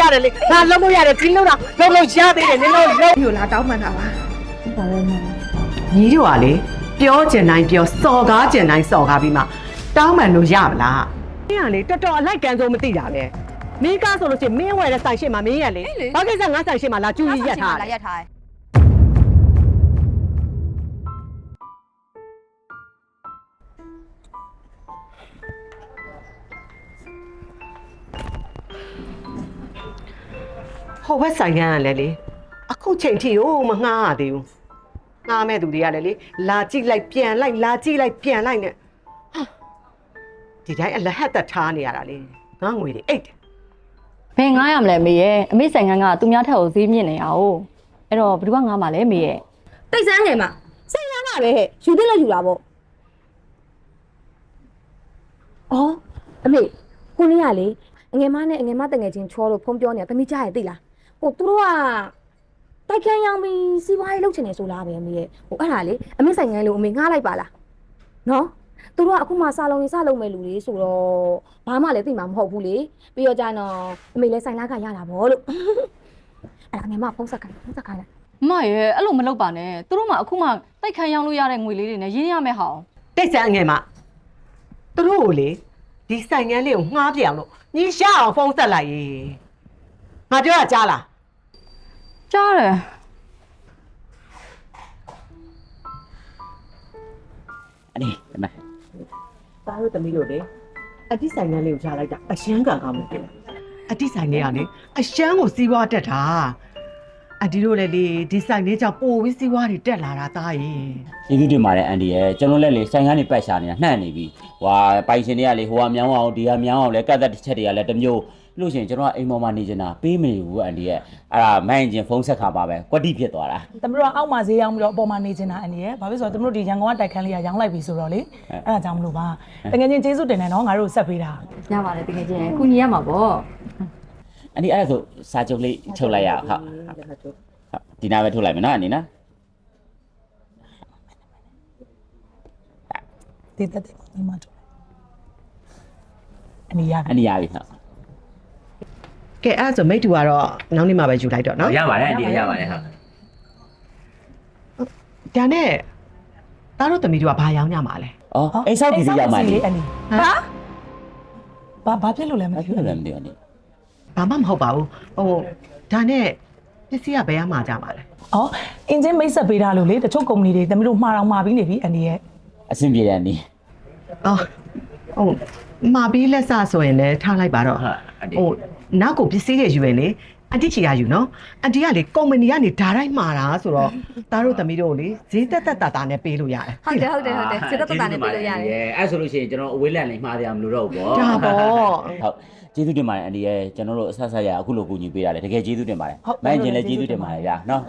လို့ရတယ်လေငါလုံးလို့ရတယ်ဒီလုံးတော့လုံးလို့ရသေးတယ်နင်တို့လုံးယူလာတောင်းမှန်တာပါညီတို့ကလေပြောကျင်တိုင်းပြောစော်ကားကျင်တိုင်းစော်ကားပြီးမှတောင်းမှန်လို့ရမလားမင်းကလေတော်တော်အလိုက်ကန်ဆုံးမသိတာပဲမင်းကားဆိုလို့ရှိရင်မင်းဝယ်တဲ့ဆိုင်ရှိမှမင်းရလေဘာကိစ္စငါဆိုင်ရှိမှလာကျူကြီးရက်ထားလာရက်ထား ဟိုဘက်ဆိုင်ကန်းကလည်းလေအခုချိန်ထိဟိုမငှားရသေးဘူးငှားမဲ့သူတွေကလည်းလေလာကြည့်လိုက်ပြန်လိုက်လာကြည့်လိုက်ပြန်လိုက်နဲ့ဟာဒီတိုင်းအလဟတ်သက်ထားနေရတာလေငါငွေတွေအိတ်တယ်ဘယ်ငားရမလဲမေရဲ့အမေဆိုင်ကန်းကသူများထက်ကိုဈေးမြင့်နေရအောင်အဲ့တော့ဘယ်သူကငားမှာလဲမေရဲ့တိတ်ဆန်းငယ်မှာစိတ်ရတာပဲဟဲ့ယူသေးလို့ယူလာပေါ့အော်အမေခုနေ့ကလေအငယ်မနဲ့အငယ်မတငယ်ချင်းချောလို့ဖုံးပြောနေတာတမိကြရဲ့သိလား ဟိုသူတို့ကတိုက်ခန်းရောင်းပြီးစီးပွားရေးလုပ်ချင်နေဆိုလားပဲအမေရဲ့ဟိုအဲ့ဒါလေအမေဆိုင်ငန်းလို့အမေငှားလိုက်ပါလားနော်သူတို့ကအခုမှစားလုံးရင်စားလုံးမဲ့လူတွေဆိုတော့ဘာမှလည်းသိမှာမဟုတ်ဘူးလေပြီးတော့ကျတော့အမေလည်းဆိုင်လာကရတာဗောလို့အဲ့ဒါငယ်မဖုံးဆက်ခိုင်းဖုံးဆက်ခိုင်းလိုက်မရဲ့အဲ့လိုမလုပ်ပါနဲ့သူတို့မှအခုမှတိုက်ခန်းရောင်းလို့ရတဲ့ငွေလေးတွေနဲ့ရင်းရမယ်ဟောင်းတိတ်ဆန်းအငယ်မသူတို့ကိုလေဒီဆိုင်ကန်းလေးကိုငှားပြအောင်လို့ညီရှာအောင်ဖုန်းဆက်လိုက်ရေ ငါပြောတာကြားလားကြားတယ်အဲ့ဒီဒီမှာသားတို့သမီးတို့လေအတိဆိုင်ကန်းလေးကိုရှာလိုက်တာအရှမ်းကန်ကောင်းလို့ပြောအတိဆိုင်လေးကလေအရှမ်းကိုစီးပွားတက်တာအဒီတို့လည်းလေဒီဆိုင်လေးကြောင့်ပိုပြီးစီးပွားတွေတက်လာတာသားရေကျေးဇူးတင်ပါတယ်အန်ဒီရဲ့ကျွန်တော်လည်းလေဆိုင်ကန်းနေပတ်ရှာနေတာနှံ့နေပြီဟွာပိုင်ရှင်တွေကလေဟိုကမြောင်းအောင်ဒီကမြောင်းအောင်လဲကတ်သက်တစ်ချက်တွေကလည်းတစ်မျိုး လို့ရှိရင်ကျွန်တော်ကအိမ်ပေါ်မှာနေနေတာပေးမနေဘူးအန်ဒီရဲ့အဲ့ဒါမိုင်းကျင်ဖုန်းဆက်ခါပါပဲကွက်တိဖြစ်သွားတာ သမီးတို့ကအောက်မှာဈေးရောက်ပြီးတော့အပေါ်မှာနေနေတာအနေနဲ့ဘာဖြစ်ဆိုတော့သမီးတို့ဒီရန်ကုန်ကတိုက်ခန်းလေးကရောင်းလိုက်ပြီဆိုတော့လေအဲ့ဒါကြောင့်မလို့ပါတကယ်ချင်းကျေးဇူးတင်တယ်နော်ငါတို့ဆက်ပေးတာရပါတယ်တကယ်ချင်းခုညီရမှာပေါ့အန်ဒီအဲ့ဒါဆိုစာချုပ်လေးထုတ်လိုက်ရအောင်ဟုတ်ဟုတ်ဒီနားပဲထုတ်လိုက်မယ်နော်အန်ဒီနော်တည်တက်တယ်ဒီမှာတို့အနီရအန်ဒီရပြီဟုတ် ကဲအဲ့ဒါဆိုမိတ္တူကတော့နောက်နေ့မှပဲယူလိုက်တော့နော်ရပါတယ်အန်ဒီရပါတယ်ဟုတ်ဒါနဲ့သားတို့သမီးတို့ကဘာရောင်းကြမှာလဲအော်အိမ်ဆောက်ပစ္စည်းရောက်မှလေအနီဟာဘာဘာဖြစ်လို့လဲမဘာသိဖြစ်ဘူးလို့လဲမသိဘူးအန်ဒီဘာမှမဟုတ်ပါဘူးဟိုဒါနဲ့ပစ္စည်းကဘယ်မှာကြမှာလဲအော်အင်ဂျင်မိတ်ဆက်ပေးတာလို့လေတချို့ကုမ္ပဏီတွေသမီးတို့မှားတော့မှာပြီးနေပြီအနီရဲ့အဆင်ပြေတယ်အန်ဒီအော်ဟုတ်မာပြီးလက်စဆိုရင်လည်းထားလိုက်ပါတော့ဟုတ်အန်ဒီဟို နောက်ကိုပစ္စည်းတွေယူရင်လေအန်တီချီကယူနော်အန်တီကလေကုမ္ပဏီကနေဓာတ်တိုင်းမှာတာဆိုတော့သားတို့သမီးတို့ကိုလေဈေးတက်တက်တာတာနဲ့ပေးလို့ရတယ်ဟုတ်တယ်ဟုတ်တယ်ဟုတ်တယ်စေတသက်တာနဲ့ပြလို့ရတယ်အဲ့ဆိုလို့ရှိရင်ကျွန်တော်အဝေးလန့်လေးမှားကြမလို့တော့ဘူးပေါ့ဒါပေါ့ဟုတ်ကျေးဇူးတင်ပါတယ်အန်ဒီရဲ့ကျွန်တော်တို့အဆက်ဆက်ရအခုလိုကူညီပေးရတယ်တကယ်ကျေးဇူးတင်ပါတယ်မိုင်းကျင်လည်းကျေးဇူးတင်ပါတယ်ဗျာနော်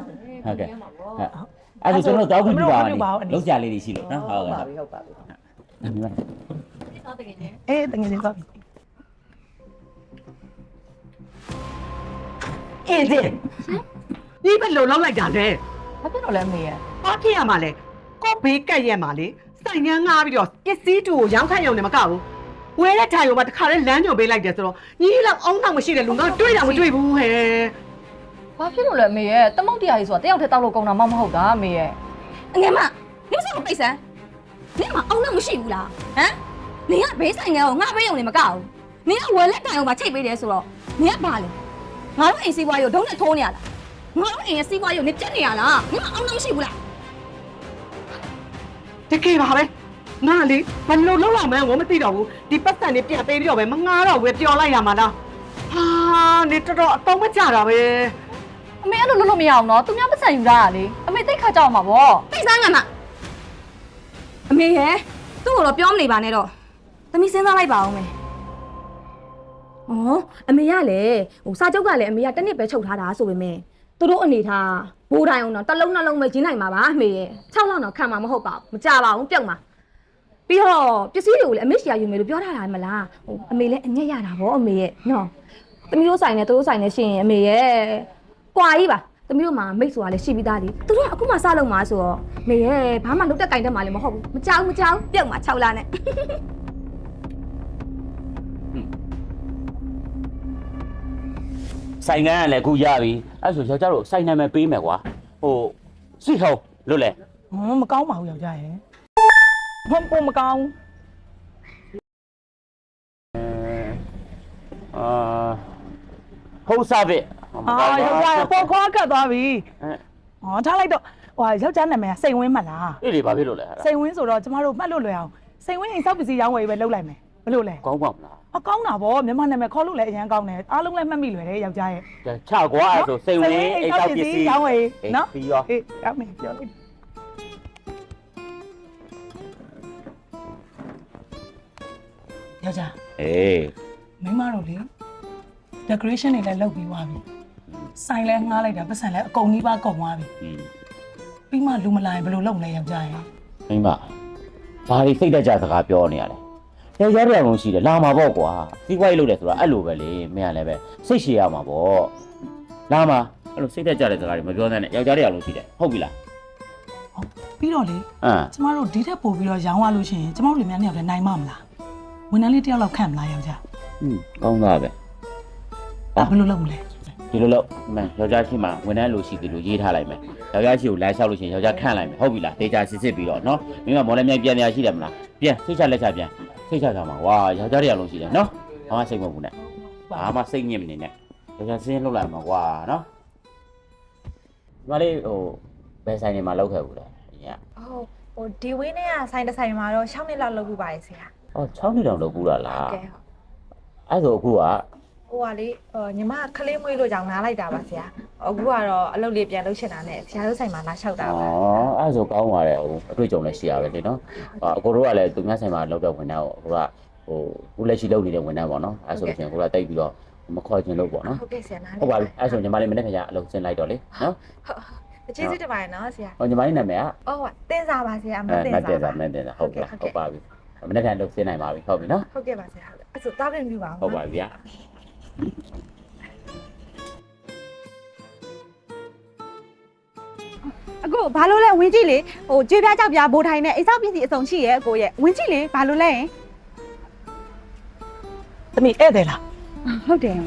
ဟုတ်ကဲ့ဟုတ်အဲ့ဒါကျွန်တော်တောက်ခွင့်ပြုပါဦးလောက်ကြလေးတွေရှိလို့နော်ဟုတ်ကဲ့ပြီဟုတ်ပါပြီအေးတကယ်ချင်းသွားပြီ အင်းစင်ဒီဘယ်လိုလောက်လိုက်တာလဲဘာဖြစ်လို့လဲမေရဲ့ဘာဖြစ်ရမှာလဲကိုဘေးကက်ရက်မှာလေစိုင်ငန်းငားပြီးတော့ပစ္စည်းတူကိုရောင်းခိုင်းရုံနဲ့မကဘူးဝဲတဲ့ထိုင်ကိုမှတခါလဲလမ်းညွန်ပေးလိုက်တယ်ဆိုတော့ညီလောက်အောင်းတော့မရှိတဲ့လူငါတွေ့တာမတွေ့ဘူးဟဲ့ဘာဖြစ်လို့လဲမေရဲ့တမုတ်တရားကြီးဆိုတာတယောက်တည်းတောက်လို့ကောင်းတာမှမဟုတ်တာမေရဲ့အငယ်မနင်မစလို့ပိတ်စမ်းနင်မအောင်တော့မရှိဘူးလားဟမ်နင်ကဘေးဆိုင်ငယ်ကိုငါပေးရုံနဲ့မကဘူးနင်ကဝယ်လက်တိုင်ကိုမှချိတ်ပေးတယ်ဆိုတော့နင်ကဘာလဲ ငါတို့အိမ်စီးပွားရေးကိုဒုံးနဲ့ထိုးနေရလားငါတို့အိမ်ရဲ့စီးပွားရေးကိုနင်ပြတ်နေရလားနင်မအောင်တော့မရှိဘူးလားတကယ်ပါပဲငါလေဘယ်လိုလုပ်ရမှန်းကိုမသိတော့ဘူးဒီပတ်စံနေပြန်ပေးပြီးတော့ပဲမငားတော့ဘူးပျော်လိုက်ရမှာလားဟာနေတော်တော်အတော့မကြတာပဲအမေအဲ့လိုလုပ်လို့မရအောင်နော်သူများပတ်စံယူတာလေအမေသိတ်ခါကြောက်မှာပေါ့ပိတ်စမ်းငါမအမေရဲ့သူ့ကိုတော့ပြောမနေပါနဲ့တော့သမီးစဉ်းစားလိုက်ပါဦးမယ် ဩအမေကလည်းဟိုစာချုပ်ကလည်းအမေကတစ်နှစ်ပဲချုပ်ထားတာဆိုပေမဲ့သူတို့အနေထားဘိုးတိုင်းအောင်တော့တစ်လုံးနှလုံးပဲရင်းနိုင်မှာပါအမေရဲ့6လောက်တော့ခံမှာမဟုတ်ပါဘူးမကြပါဘူးပြုတ်မှာပြီးတော့ပစ္စည်းတွေကိုလည်းအမေရှာယူမယ်လို့ပြောထားတာမလားဟိုအမေလည်းအညက်ရတာဗောအမေရဲ့နော်သမီးတို့ဆိုင်နဲ့သူတို့ဆိုင်နဲ့ရှင်ရင်အမေရဲ့ကွာကြီးပါသမီးတို့မှာမိတ်ဆိုတာလည်းရှိပြီးသားလေသူတို့ကအခုမှစလုံးမှာဆိုတော့အမေရဲ့ဘာမှလုပ်တတ်ကင်တတ်မှာလည်းမဟုတ်ဘူးမကြောက်မကြောက်ပြုတ်မှာ6လနဲ့ ဆိုင်ကန်းကလည်းအခုရပြီအဲ့ဆိုယောက်ျားတို့ဆိုင်နာမည်ပေးမယ်ကွာဟိုစိတ်ဟုတ်လို့လေဟွန်းမကောင်းပါဘူးယောက်ျားရဲ့ဟွန်းပုံမကောင်းအာဟုတ်စားပြီအာယောက်ျားရဲ့ပေါ်ခေါ်ကတ်သွားပြီအဲဟောထားလိုက်တော့ဟိုယောက်ျားနာမည်ကစိန်ဝင်းမလားအေးလေဘာဖြစ်လို့လဲအဲ့ဒါစိန်ဝင်းဆိုတော့ကျမတို့မှတ်လို့လွယ်အောင်စိန်ဝင်းအိမ်ဆောက်ပစ္စည်းရောင်းဝယ်ပဲလုပ်လိုက်မယ်ဘယ်လိုလဲကောင်းပါမလား အကောင်းတာဗောမြန်မာနာမည်ခေါ်လို့လည်းအရင်ကောင်းတယ်အားလုံးလည်းမှတ်မိလွယ်တယ်ယောက်ျားရဲ့ကဲချကွာအဲ့ဆိုစိတ်ဝင်အိတ်တောက်ပစ္စည်းရောင်းဝယ်နော်ပြီးရောအေးရောင်းမယ်ပြောလိုက်ယောက်ျားအေးမိန်းမတို့လေ decoration တွေလည်းလုပ်ပြီးသွားပြီဆိုင်လည်းငှားလိုက်တာပတ်စံလည်းအကုန်ကြီးပါကုန်သွားပြီอืมပြီးမှလူမလာရင်ဘယ်လိုလုပ်မလဲယောက်ျားရဲ့မိမဘာတွေစိတ်တကြစကားပြောနေရလဲ ယောက်ျားတစ်ယောက်လုံးရှိတယ်လာမှာပေါ့ကွာစီးပွားရေးလုပ်တယ်ဆိုတာအဲ့လိုပဲလေမင်းကလည်းပဲစိတ်ရှည်ရမှာပေါ့လာမှာအဲ့လိုစိတ်တကြတဲ့စကားတွေမပြောသနဲ့ယောက်ျားတစ်ယောက်လုံးရှိတယ်ဟုတ်ပြီလားပြီးတော့လေအမ်ကျမတို့ဒီထက်ပိုပြီးတော့ရောင်းရလို့ရှိရင်ကျမတို့လူများနှစ်ယောက်လည်းနိုင်မမလားဝန်ထမ်းလေးတစ်ယောက်လောက်ခန့်မလားယောက်ျားอืมကောင်းသားပဲအဲ့ဘယ်လိုလုပ်မလဲဒီလိုလို့မန်ယောက်ျားရှိမှဝန်ထမ်းလိုရှိတယ်လို့ရေးထားလိုက်မယ်ယောက်ျားရှိကိုလမ်းလျှောက်လို့ရှိရင်ယောက်ျားခန့်လိုက်မယ်ဟုတ်ပြီလားဒေတာစစ်စစ်ပြီးတော့နော်မိမမော်လည်းမြိုင်ပြန်နေရရှိတယ်မလားပြန်စိတ်ချလက်ချပြန် စိတ်ချကြမှာဝါယောက်ျားတစ်ယောက်လုံးရှိတယ်နော်ဘာမှစိတ်မပူနဲ့ဘာမှစိတ်ညစ်မနေနဲ့ယောက်ျားစင်းလှုပ်လိုက်မှာကွာနော်ဒီမလေးဟိုဘယ်ဆိုင်နေမှာလောက်ခဲ့ဘူးလဲအရင်ကဟုတ်ဟိုဒီဝင်းနဲ့ကဆိုင်တစ်ဆိုင်မှာတော့6နှစ်လောက်လုပ်ပြီးပါတယ်ဆရာဟော6နှစ်တောင်လောက်ဘူးလားလားကဲဟုတ်အဲ့ဆိုအခုက ဟိုကလေဟိုညီမကခလေးမွေးလို့ကြောင့်နားလိုက်တာပါဆရာအခုကတော့အလုပ်လေးပြန်လုပ်ချင်တာနဲ့ဆရာတို့ဆိုင်မှာလာလျှောက်တာဩပါအဲ့ဆိုကောင်းပါတယ်ဟိုအတွေ့အကြုံလည်းရှိရပဲလေနော်အာအကိုတို့ကလည်းသူများဆိုင်မှာလောက်တဲ့ဝန်ထမ်းကိုအခုကဟိုခုလက်ရှိလုပ်နေတဲ့ဝန်ထမ်းပေါ့နော်အဲ့ဆိုလို့ရှိရင်ကိုကတိတ်ပြီးတော့မခေါ်ချင်လို့ပေါ့နော်ဟုတ်ကဲ့ဆရာနားဟုတ်ပါပြီအဲ့ဆိုညီမလေးမနေ့ကအလုပ်ဆင်းလိုက်တော့လေနော်ဟုတ်ကျေးဇူးတင်ပါတယ်နော်ဆရာဟောညီမလေးနာမည်ကအော်တင်းစားပါဆရာမအဲတင်းမစားတ်တင်ပါစာမတ်တင်စာဟုတ်ကဲ့ဟုတ်ပါပြီမနေ့ကအလုပ်ဆင်းနိုင်ပါပြီဟုတ်ပြီနော်ဟုတ်ကဲ့ပါဆရာဟုတ်အဲ့ဆိုတောက်ပြန်ပြပါအောင်ဟုတ်ပါပြီဗျာ အကိုဘာလို့လဲဝင်ကြည့်လေဟိုကြွေးပြားကြောက်ပြားဘိုးထိုင်နဲ့အိမ်ဆောက်ပစ္စည်းအစုံရှိရဲ့အကိုရဲ့ဝင်ကြည့်လေဘာလို့လဲသမီးဧည့်သည်လားဟုတ်တယ်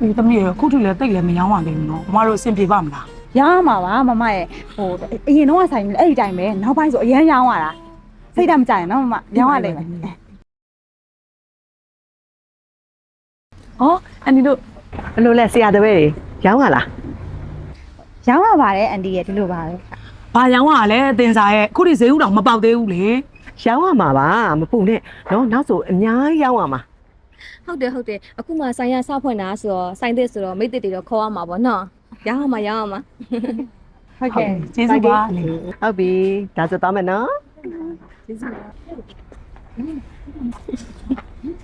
ဒီသမီးရအခုထိလည်းတိတ်လည်းမရောင်းပါသေးဘူးနော်မမတို့အဆင်ပြေပါမလားရအောင်ပါပါမမရဲ့ဟိုအရင်တော့ဆိုင်အဲ့ဒီတိုင်းပဲနောက်ပိုင်းဆိုအရန်ရောင်းရတာစိတ်ဓာတ်မကြရင်နော်မမရောင်းရလိမ့်မယ် ဟောအန်ဒီတို့ဘယ်လိုလဲဆရာတပည့်တွေရောင်းရလားရောင်းရပါတယ်အန်တီရဲ့ဒီလိုပါပဲဘာရောင်းရလဲတင်စားရဲ့အခုထိဈေးဥတော်မပေါက်သေးဘူးလေရောင်းရမှာပါမပူနဲ့နော်နောက်ဆိုအများကြီးရောင်းရမှာဟုတ်တယ်ဟုတ်တယ်အခုမှဆိုင်ရစဖွင့်တာဆိုတော့ဆိုင်သစ်ဆိုတော့မိတ်သစ်တွေတော့ခေါ်ရမှာပေါ့နော်ရအောင်မရအောင်မဟုတ်ကဲ့ကျေးဇူးပါလေဟုတ်ပြီဒါဆိုတော့မယ်နော်ကဲ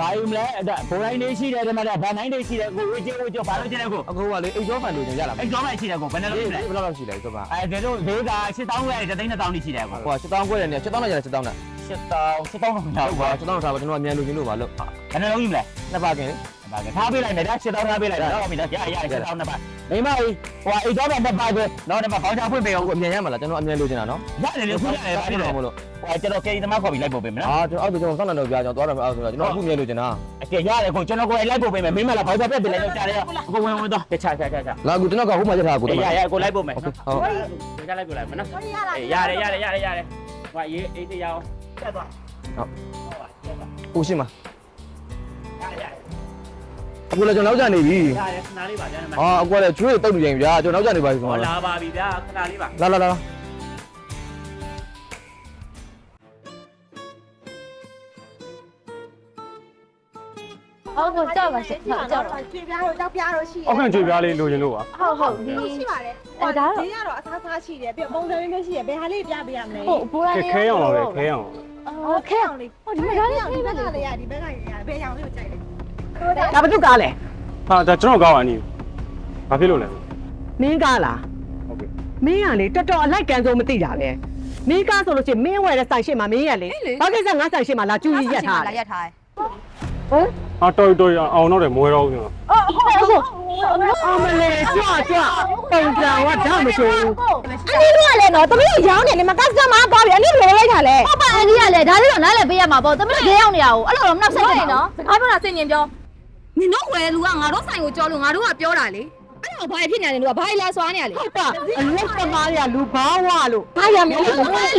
ဘာယူမလဲအဲ့ဒါဘိုးတိုင်းလေးရှိတယ်ဒီမှာဗန်တိုင်းလေးရှိတယ်ကိုဝေးချင်းဝေးချင်းဘာလို့ချင်းလဲကိုအခုကလေအိတ်ရောဖန်လို့ရလားအဲ့ကြောင်းလိုက်ရှိတယ်ကိုဘယ်နဲ့လို့လဲဘယ်လောက်လောက်ရှိလဲဆိုပါအဲ့ဒါတို့ဈေးက8000ရဲ့တသိန်း2000တိရှိတယ်ကိုဟိုက7000ခွဲတယ်နဲ့7000နဲ့ရတယ်7000နဲ့8000 7000တော့မရဟုတ်ဘူးပါကွာ7000ထားပါကျွန်တော်အမြန်လို့ချင်းလို့ပါလို့ဘယ်နဲ့လုံးယူမလဲနှစ်ပါးကင်း ဒါကထားပေးလိုက်မယ်ဒါ8000ထားပေးလိုက်တော့ဟုတ်ပြီလားရရ8000နှစ်ပါမိမကြီးဟိုအိတ်တော့မှနှစ်ပါပဲတော့ဒီမှာခေါင်းချဖွင့်ပေးအောင်အခုအမြန်ရမှာလားကျွန်တော်အမြန်လို့ချင်တာနော်ရတယ်လေခုရတယ်ဘာဖြစ်လဲမလို့ဟိုကျွန်တော်ကေဒီသမားခေါ်ပြီးလိုက်ပို့ပေးမယ်နော်အာကျွန်တော်အောက်ကျွန်တော်ဆောင်းနေတော့ပြကျွန်တော်သွားတော့မအောင်ဆိုတော့ကျွန်တော်အခုအမြန်လို့ချင်တာအကျေရတယ်ကိုကျွန်တော်ကိုလိုက်ပို့ပေးမယ်မင်းမလားခေါင်းချပြတ်ပြလိုက်တော့ကြားတယ်ကိုဝင်ဝင်တော့တခြားခြားခြားခြားလာကူကျွန်တော်ကဟိုမှာရက်ထားကိုတရမရရကိုလိုက်ပို့မယ်နော်ဟုတ်ဒီကလိုက်ပို့လိုက်မယ်နော်ရတယ်ရတယ်ရတယ်ရတယ်ဟိုအေးအေးတရားအောင်တက်သွားကိုရှိမှာရတယ် အခုလည်းကျွန်တော်နောက်ကျနေပြီရတယ်ခဏလေးပါဗျာအာအခုလည်းကျွေးတုတ်နေကြပြီဗျာကျွန်တော်နောက်ကျနေပါပြီဆိုဟောတော့လာပါပြီဗျာခဏလေးပါလာလာလာဟုတ်ဟုတ်ကြောက်ပါရှင်ဟုတ်ကြောက်ပါကြွေးပြားတော့ကြောက်ပြားတော့ရှိရဲ့အောက်ခံကြွေပြားလေးလိုချင်လို့ပါဟုတ်ဟုတ်ဒီရှိပါတယ်အဲဒါတော့ဒီကတော့အစားစားရှိတယ်ပြီးတော့ပုံစံမျိုးမျိုးရှိတယ်ဘယ်ဟာလေးပြပြရမလဲဟုတ်ဘူရာခဲလေးခဲအောင်ပါပဲခဲအောင်ဟုတ်ခဲအောင်လေးဟုတ်ဒီမှာဒါလေးဒီခဲဘပဲက်ကလေလေးရဒီဘက်ကလေးရဘယ်ရောင်လေးကိုကြိုက်လဲ ဒါဘာတူကားလဲဟာဒါကျွန်တော်ကောင်းပါအနီးဘာဖြစ်လို့လဲမင်းကားလားဟုတ်ကဲ့မင်းကလေတော်တော်အလိုက်ကန်ဆုံးမသိတာပဲမင်းကားဆိုလို့ရှိရင်မင်းဝယ်တဲ့ဆိုင်ရှိမှမင်းရလေဘာကိစ္စငါဆိုင်ရှိမှလာကျူကြီးရက်ထားတယ်ရက်ထားတယ်ဟာတော်တော်အောင်တော့တယ်မွဲတော့ဘူးကျွန်တော်အမလေးကြွကြွပုံစံကဓာတ်မရှိဘူးအန်တီတို့ကလည်းနော်တမီးကိုရောင်းနေတယ်မကစတမားသွားပြီအန်တီဘယ်လိုလိုက်တာလဲဟုတ်ပါအန်တီကလလဲဒါလေးတော့နားလည်းပေးရမှာပေါ့သမီးခဲရောက်နေရအောင်အဲ့လိုတော့မနှောက်ဆက်နေနော်စကားပြောတာစင်ញင်ပြော နင်တို့ဝယ်လူကငါတို့ဆိုင်ကိုကြောလို့ငါတို့ကပြောတာလေအဲ့တော့ဘာဖြစ်နေလဲလူကဘာလဲဆွာနေရလေဟုတ်ပါအလုတ်သမားတွေကလူဘာဝလို့ဘာရမလဲ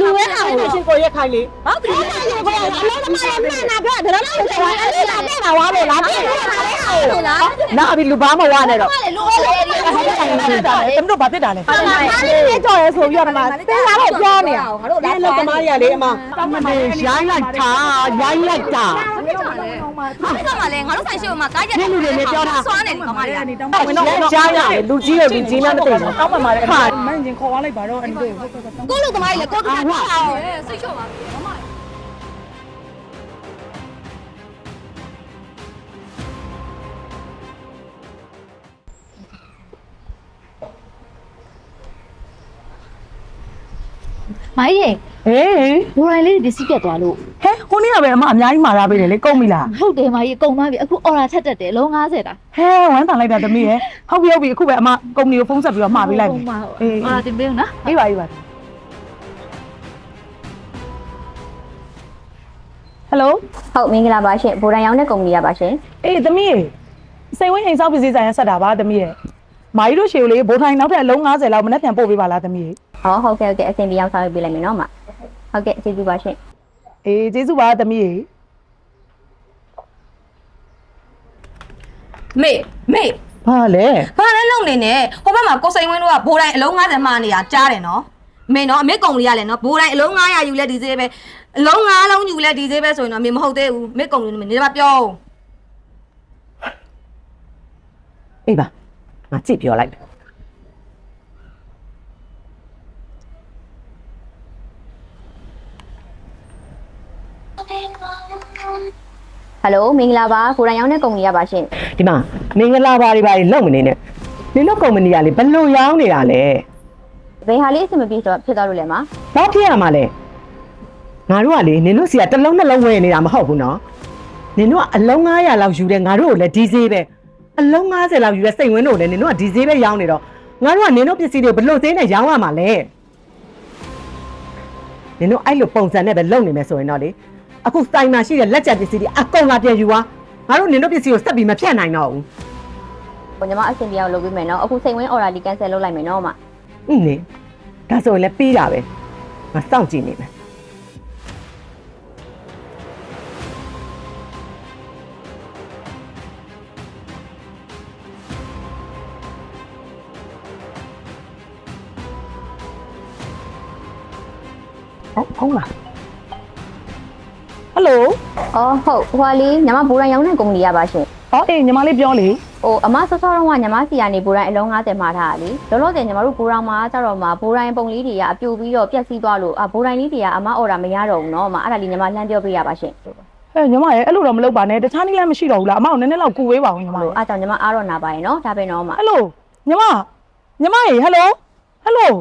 လူဝဲဟာကိုရှင်ကိုရက်ခိုင်းလေဟုတ်တယ်ဘာရဘာအလုံးသမားရဲ့မှန်တာပြောဒါတော့လည်းဆိုတော့အဲ့ဒါပြတာဝါလို့လားပြတာလေလားနာပြီလူဘာမဝနဲ့တော့လူဝဲလေဒီဟာတမတို့ဘာဖြစ်တာလဲဟာလေးကြော်ရဲဆိုပြီးတော့ဒီမှာတင်းလာတော့ပြောနေရအောင်ငါတို့ဒီလုတ်သမားတွေကလေအမတမနေရိုင်းလိုက်တာရိုင်းလိုက်တာ ဘာဖြစ်တာလဲဘာဖြစ်တာလဲငါတို့ဆိုင်ရှိမှာကားရက်ဆွာနေတယ်ကောင်မလေးကဝင်တော့ကြားရတယ်လူကြီးရဲ့လူကြီးမှမသိဘူးတောင်းပန်ပါလေခါမင်းချင်းခေါ်သွားလိုက်ပါတော့အန်တို့ကိုလူသမားကြီးလေကိုတူတာအောင်စိတ်ချော့ပါမမမိုင်းရေဟေးဘိုးရိုင်းလေးဒီစီးပြတ်သွားလို့ဟဲ ဟိုနေ့ကပဲအမအများကြီးမာထားပေးတယ်လေကုန်ပြီလားဟုတ်တယ်မိုင်းရေကုန်သွားပြီအခုအော်ရာချက်တက်တယ်လုံး90တာဟဲဝမ်းတန်လိုက်တာသမီးရဲ့ဟုတ်ပြီဟုတ်ပြီအခုပဲအမကုမ္ပဏီကိုဖုန်းဆက်ပြီးတော့မှာပေးလိုက်ပြီအေးအော်ရာတင်ပေးဦးနော်အေးပါအေးပါဟယ်လိုဟုတ်မင်္ဂလာပါရှင်ဗိုလ်တိုင်ရောင်းတဲ့ကုမ္ပဏီရပါရှင်အေးသမီးရေစိတ်ဝင်အိမ်ဆောက်ပစ္စည်းဆိုင်ရဆက်တာပါသမီးရဲ့မာကြီးတို့ရှေကိုလေဘိုးထိုင်နောက်ထပ်အလုံး90လောက်မနေ့ပြန်ပို့ပေးပါလားသမီးရေဟောဟုတ်ကဲ့ဟုတ်ကဲ့အဆင်ပြေအောင်ဆောင်ရွက်ပေးလိုက်မယ်နော်မဟုတ်ကဲ့ကျေးဇူးပါရှင် အေးကျေးဇူးပါသမီးရေမေမေဘာလဲဘာလဲလုံနေနဲ့ဟိုဘက်မှာကိုစိန်ဝင်းတို့ကဘိုးတိုင်းအလုံး90မှနေတာကြားတယ်နော်မေနော်အမေကုံလေးရလဲနော်ဘိုးတိုင်းအလုံး900ယူလဲဒီဈေးပဲအလုံး9လုံးယူလဲဒီဈေးပဲဆိုရင်တော့အမေမဟုတ်သေးဘူးမေကုံလေးနေနေပါပြောအေးပါငါကြည့်ပြောလိုက် ဟယ်လိုမင်္ဂလာပါဗိုလ်တိုင်ရောင်းတဲ့ကုမ္ပဏီရပါရှင်ဒီမှာမင်္ဂလာပါတွေပါလုံမနေနဲ့နင်တို့ကုမ္ပဏီကလေဘလို့ရောင်းနေတာလဲဘယ်ဟာလေးအဆင်မပြေတော့ဖြစ်သွားလို့လဲမဘာဖြစ်ရမှာလဲငါတို့ကလေနင်တို့စီကတစ်လုံးနှလုံးဝယ်နေတာမဟုတ်ဘူးနော်နင်တို့ကအလုံး900လောက်ယူတယ်ငါတို့ကိုလည်းဒီဈေးပဲအလုံး90လောက်ယူတဲ့စိတ်ဝင်းတို့လည်းနင်တို့ကဒီဈေးပဲရောင်းနေတော့ငါတို့ကနင်တို့ပစ္စည်းတွေဘလို့ဈေးနဲ့ရောင်းရမှာလဲနင်တို့အဲ့လိုပုံစံနဲ့ပဲလုံနေမယ်ဆိုရင်တော့လေ အခုစိုင်းမှာရှိတဲ့လက်ကျန်ပစ္စည်းတွေအကုန်လာပြန်ယူသွားငါတို့နင်တို့ပစ္စည်းကိုစက်ပြီးမဖြတ်နိုင်တော့ဘူးဟိုညီမအဆင်ပြေအောင်လုပ်ပေးမယ်နော်အခုစိတ်ဝင် order လေး cancel လုပ်လိုက်မယ်နော်မอืมလေဒါဆိုရင်လည်းပြီးတာပဲငါစောင့်ကြည့်နေမယ်ဟုတ်ဟုတ်လား ဟယ်လိုအော်ဟုတ်ဟိုဟာလေးညီမဗိုလ်တိုင်ရောင်းတဲ့ကုမ္ပဏီရပါရှင်ဟောအေးညီမလေးပြောလေဟိုအမဆော့ဆော့တော့ကညီမစီကနေဗိုလ်တိုင်အလုံး90မှာထားတာလေလောလောဆယ်ညီမတို့ဗိုလ်တိုင်မှာကျတော့မှဗိုလ်တိုင်ပုံလေးတွေကအပြိုပြီးတော့ပြက်စီးသွားလို့အဗိုလ်တိုင်လေးတွေကအမ order မရတော့ဘူးနော်မအဲ့ဒါလေးညီမလှမ်းပြောပေးရပါရှင်ဟဲ့ညီမရဲ့အဲ့လိုတော့မလုပ်ပါနဲ့တခြားနည်းလည်းမရှိတော့ဘူးလားအမကိုနည်းနည်းလောက်ကူဝေးပါဦးညီမဟိုရဲ့အားကြောင့်ညီမအားတော့နာပါရင်နော်ဒါပဲနော်မဟယ်လိုညီမညီမရေဟယ်လိုဟယ်လို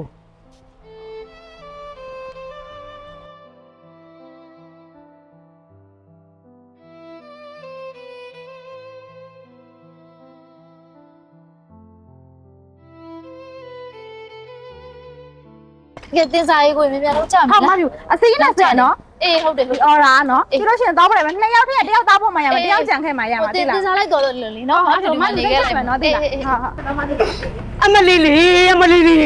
ကဲတင်စားရေးကိုမြန်မြန်လုံးချမယ်ဟာမယူအစီးနဲ့ဆက်နော် အေးဟုတ်တယ်ဟုတ်အော်ရာနော်ပြီးလို့ရှိရင်တော့ပြလိုက်မယ်နှစ်ယောက်တည်းတယောက်သားဖို့မှရမယ်တယောက်ကြံခဲ့မှရမှာတင်တိလားတင်စားလိုက်တော့လို့လေနော်အဲ့ဒါမှနေခဲ့လိုက်မယ်နော်တိလားဟာဟာအမလီလီအမလီလီ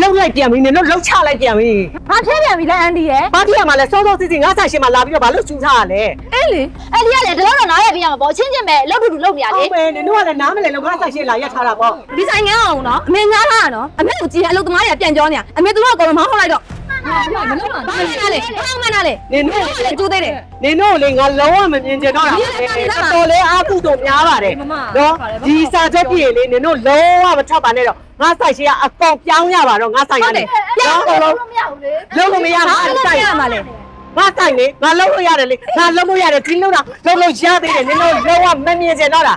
လှုပ်လိုက်ပြန်ပြီနင်တို့လှုပ်ချလိုက်ပြန်ပြီဘာဖြစ်ပြန်ပြီလဲအန်ဒီရဲ့ဘာဖြစ်ရမှာလဲစောစောစီးစီးငါဆိုင်ရှင်မှာလာပြီးတော့ဘာလို့ကျူထားရလဲအဲ့လေအဲ့ဒီကလေဒီလောက်တော့နားရပြရမှာပေါ့ချင်းချင်းပဲလှုပ်ထူထူလှုပ်နေရလေဟုတ်ပဲနင်တို့ကလည်းနားမလဲလို့ငါဆိုင်ရှင်လာရက်ထားတာပေါ့ဒီဆိုင်ငန်းအောင်နော်အမေငားထားတာနော်အမေကိုကြည့်အလုပ်သမားတွေကပြန်ပြောနေတာအမေတို့ကအကုန်လုံးမောင်းထုတ်လိုက်တော့ မလုပ်ပါဘူးဘာမှမလဲဘာမှမလဲနင်တို့လည်းကျိုးသေးတယ်နင်တို့လေငါလုံးဝမမြင်ချင်တော့တာတော်လေအားပုတော်များပါတယ်နော်ဒီစာချက်ပြည့်လေနင်တို့လုံးဝမထောက်ပါနဲ့တော့ငါဆိုင်ရှင်ကအကောင်ပြောင်းရပါတော့ငါဆိုင်ရတယ်ပြောင်းတော့လုံးမရဘူးလေလုံးလို့မရဘူးအဲ့ဆိုင်ရမှာလေငါဆိုင်လေငါလုံးလို့ရတယ်လေငါလုံးလို့ရတယ်ဒီလုံးတော့လုံးလို့ရသေးတယ်နင်တို့လုံးဝမမြင်ချင်တော့တာ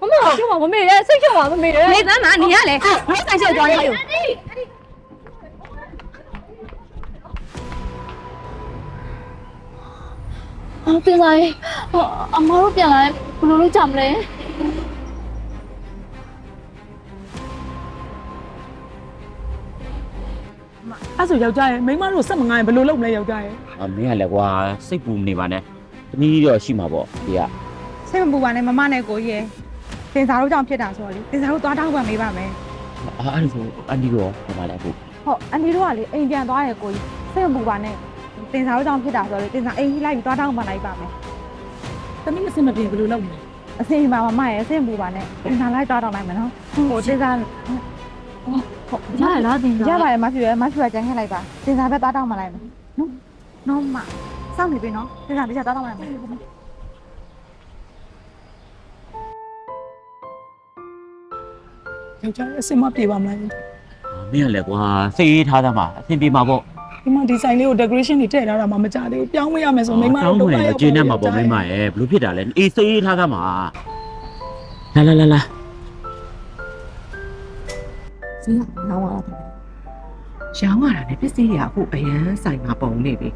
မမချွတ်ပါမမေရဲ့စိတ်ချပါမမေရဲ့နေသမ်းမနေရလေငါဆိုင်ရှိကြောင်းရယူ အော်တင်စားရေးအမတို့ပြန်လာဘယ်လိုလုပ်ကြမလဲအဲ့ဆိုယောက်ျားရဲ့မိန်းမတို့စက်မငိုင်းဘယ်လိုလုပ်မလဲယောက်ျားရဲ့အမင်းကလည်းကွာစိတ်ပူနေပါနဲ့တနည်းတော့ရှိမှာပေါ့ဒီကစိတ်မပူပါနဲ့မမနဲ့ကိုကြီးရယ်တင်စားတို့ကြောင့်ဖြစ်တာဆိုတော့လေတင်စားတို့သွားတောင်းပန်ပေးပါမယ်အာအဲ့ဒါဆိုအန်ဒီရောဟိုမှာလည်းအခုဟုတ်အန်ဒီတို့ကလေအိမ်ပြန်သွားရယ်ကိုကြီးစိတ်မပူပါနဲ့ တင်စားတို့ကြောင့်ဖြစ်တာဆိုတော့လေတင်စားအိမ်ကြီးလိုက်ပြီးသွားတောင်းပန်လိုက်ပါမယ်သမီးအဆင်မပြေဘယ်လိုလုပ်မလဲအစင်ပါမမရဲ့အစင်ပူပါနဲ့တင်စားလိုက်သွားတောင်းလိုက်မယ်နော်ဟိုတင်စားရရလားတင်ရပါတယ်မဖြူရယ်မဖြူကကြမ်းခဲ့လိုက်ပါတင်စားပဲသွားတောင်းပန်လိုက်မယ်နော်နော်မစောင့်နေပြီနော်တင်စားပြချသွားတောင်းပန်လိုက်မယ်ယောက်ျားအဆင်မပြေပါမလားမင်းကလည်းကွာစိတ်အေးထားသားမှာအဆင်ပြေမှာပေါ့ ဒီမှာဒီဆိုင်လေးကို decoration တွေထည့်ထားတာမှမကြသေးဘူးပြောင်းမရမယ်ဆိုမိမတောင်းတော့ဝင်လည်းကျင်းနေမှာပေါ့မိမရဲ့ဘလို့ဖြစ်တာလဲအေးစိတ်အေးထားသားမှာလာလာလာလာစီးရအောင်လာတာရောင်းရတာနဲ့ပစ္စည်းတွေကအခုအရန်ဆိုင်မှာပုံနေပြီ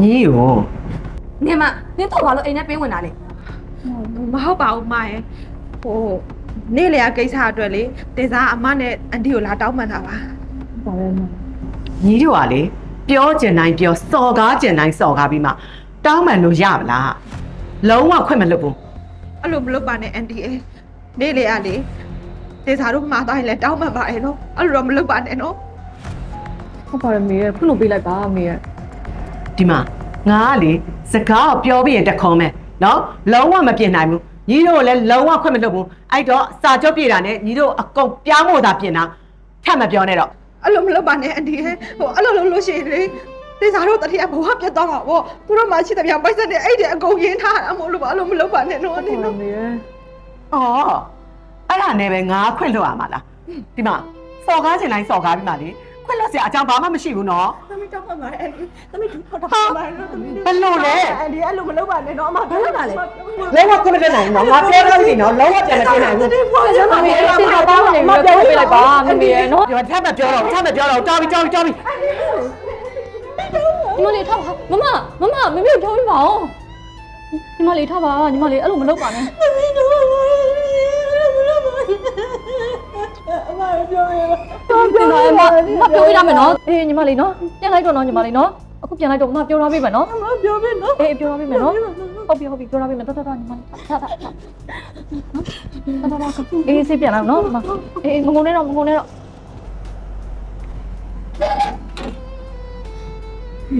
ညီရော နေမနင်းတော့ဘာလို့အိမ်ထဲပေးဝင်တာလဲမဟုတ်ပါဘူးမရဲ့ဟိုနေ့လေကိစ္စအတွက်လေတင်စားအမနဲ့အန်တီကိုလာတောင်းပန်တာပါညီတို့ကလေပြောကျင်တိုင်းပြောစော်ကားကျင်တိုင်းစော်ကားပြီးမှတောင်းပန်လို့ရမလားလုံးဝခွင့်မလွတ်ဘူးအဲ့လိုမလုပ်ပါနဲ့အန်တီရဲ့နေ့လေကလေတင်စားတို့မှားသွားရင်လည်းတောင်းပန်ပါရဲ့နော်အဲ့လိုတော့မလုပ်ပါနဲ့နော်ဟုတ်ပါတယ်မေရဲ့ဖွင့်လို့ပေးလိုက်ပါမေရဲ့ဒီမှာ ငါကလေစကားကိုပြောပြီးရင်တခွန်မဲ့နော်လုံးဝမပြင်နိုင်ဘူးညီတို့ကလည်းလုံးဝခွင့်မလွတ်ဘူးအဲ့တော့စာချုပ်ပြေတာနဲ့ညီတို့အကုန်ပြောင်းဖို့သာပြင်တာထပ်မပြောနဲ့တော့အဲ့လိုမလုပ်ပါနဲ့အန်တီရဲ့ဟိုအဲ့လိုလုပ်လို့ရှိရင်လေတင်စားတို့တတိယဘဝပြတ်သွားမှာပေါ့သူတို့မှရှိတဲ့ပြပိုက်စက်နဲ့အဲ့ဒီအကုန်ရင်းထားတာမို့လို့ပါအဲ့လိုမလုပ်ပါနဲ့နော်အန်တီနော်မေရဲ့ဩအဲ့ဒါနဲ့ပဲငါခွင့်လွတ်ရမှာလားဒီမှာစော်ကားချင်တိုင်းစော်ကားပြီးမှလေ ခွင့်လွတ်စရာအကြောင်းဘာမှမရှိဘူးနော် သမီးတောင်းပန်ပါတယ်အန်တီသမီးထောက်တာပါနော်သမီးဘယ်လိုလဲအန်တီအဲ့လိုမလုပ်ပါနဲ့နော်အမဘယ်လိုပါလဲလုံးဝခွင့်မလွတ်နိုင်ဘူးနော်ငါပြောလို့ရှိရင်နော်လုံးဝပြန်မတင်နိုင်ဘူးမေရဲ့တင်တော့တောင်းနေပြီဖွင့်လို့ပေးလိုက်ပါမေရဲ့နော်ပြောထပ်မပြောတော့ထပ်မပြောတော့တော်ပြီတော်ပြီတော်ပြီညီမလေးထားပါမမမမမေမေထောင်းပါအောင်ညီမလေးထားပါညီမလေးအဲ့လိုမလုပ်ပါနဲ့ အမပြောရပါတင်တော့အမမပြောပြရမယ်နော်အေးညီမလေးနော်ပြန်လိုက်တော့နော်ညီမလေးနော်အခုပြန်လိုက်တော့မပြောထားပေးမယ်နော်အမပြောပြီနော်အေးပြောထားပေးမယ်နော်ဟုတ်ပြီဟုတ်ပြီပြောထားပေးမယ်တော်တော်တော်ညီမလေးထားထားထားတော်တော်တော်အေးစိတ်ပြန်လိုက်နော်မအေးမငုံနဲ့တော့မငုံနဲ့တော့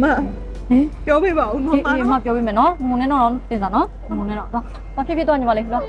မဟင်ပြောပြပါဦးနော်အေးအေးမပြောပေးမယ်နော်မငုံနဲ့တော့တင်စားနော်မငုံနဲ့တော့ဘာဖြစ်ဖြစ်တော့ညီမလေးနော်